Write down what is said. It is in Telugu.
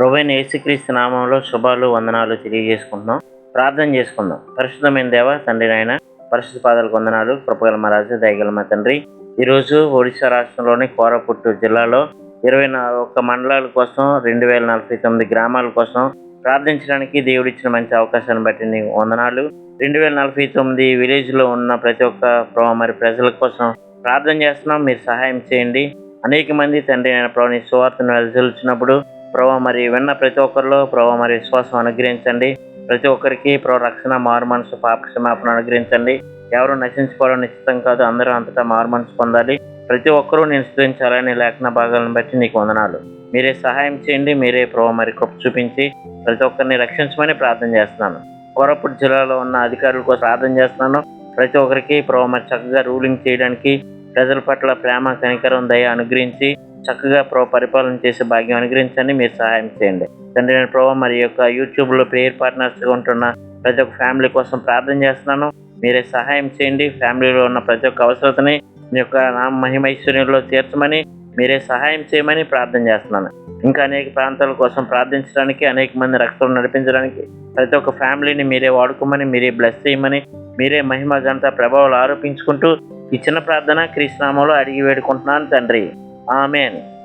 ప్రభువైన యేసుక్రీస్తు నామంలో శుభాలు వందనాలు తెలియజేసుకుంటున్నాం. ప్రార్థన చేసుకుందాం. పరిశుద్ధమైన దేవ తండ్రి నాయన పరిశుద్ధ పాదాలకు వందనాలు. కృపగల మహారాజు దయగల మా తండ్రి. ఈరోజు ఒడిశా రాష్ట్రంలోని కోరపుట్టు జిల్లాలో ఇరవై ఒక్క మండలాల కోసం రెండు వేల నలభై తొమ్మిది గ్రామాల కోసం ప్రార్థించడానికి దేవుడిచ్చిన మంచి అవకాశాన్ని బట్టి నీకు వందనాలు. రెండు వేల నలభై తొమ్మిది విలేజ్లో ఉన్న ప్రతి ఒక్క మరి ప్రజల కోసం ప్రార్థన చేస్తున్నాం. మీరు సహాయం చేయండి. అనేక మంది తండ్రి నేను ప్రభుని సువార్తను వెదజల్చినప్పుడు ప్రభా మరి విన్న ప్రతి ఒక్కరిలో ప్రభా మరి విశ్వాసం అనుగ్రహించండి. ప్రతి ఒక్కరికి ప్రభు రక్షణ మారు మనసు పాప క్షమాపణ అనుగ్రహించండి. ఎవరు నశించుకోవడం నిశ్చితం కాదు అందరూ అంతటా మారు మనసు పొందాలి. ప్రతి ఒక్కరూ నేను స్థుతించాలని లేఖన భాగాలను బట్టి నీకు వందనాలు. మీరే సహాయం చేయండి మీరే ప్రభు మరి కృప చూపించి ప్రతి ఒక్కరిని రక్షించమని ప్రార్థన చేస్తున్నాను. కోరపుట్ జిల్లాలో ఉన్న అధికారుల కోసం ప్రార్థన చేస్తున్నాను. ప్రతి ఒక్కరికి ప్రభు మరి చక్కగా రూలింగ్ చేయడానికి ప్రజల పట్ల ప్రేమ కనికరం దయ అనుగ్రహించి చక్కగా ప్రభు పరిపాలన చేసే భాగ్యం అనుగ్రహించండి మీరు సహాయం చేయండి. తండ్రి నేను ప్రభావ మరి యొక్క యూట్యూబ్లో ప్రేయర్ పార్ట్నర్స్గా ఉంటున్న ప్రతి ఒక్క ఫ్యామిలీ కోసం ప్రార్థన చేస్తున్నాను. మీరే సహాయం చేయండి ఫ్యామిలీలో ఉన్న ప్రతి ఒక్క అవసరతని మీ యొక్క నామ మహిమైశ్వర్యంలో తీర్చమని మీరే సహాయం చేయమని ప్రార్థన చేస్తున్నాను. ఇంకా అనేక ప్రాంతాల కోసం ప్రార్థించడానికి అనేక మంది రక్తం నడిపించడానికి ప్రతి ఒక్క ఫ్యామిలీని మీరే వాడుకోమని మీరే బ్లెస్ చేయమని మీరే మహిమ గంట ప్రభావాలు ఆరోపించుకుంటూ ఈ చిన్న ప్రార్థన క్రీస్తునామంలో అడిగి వేడుకుంటున్నాను తండ్రి. Amen.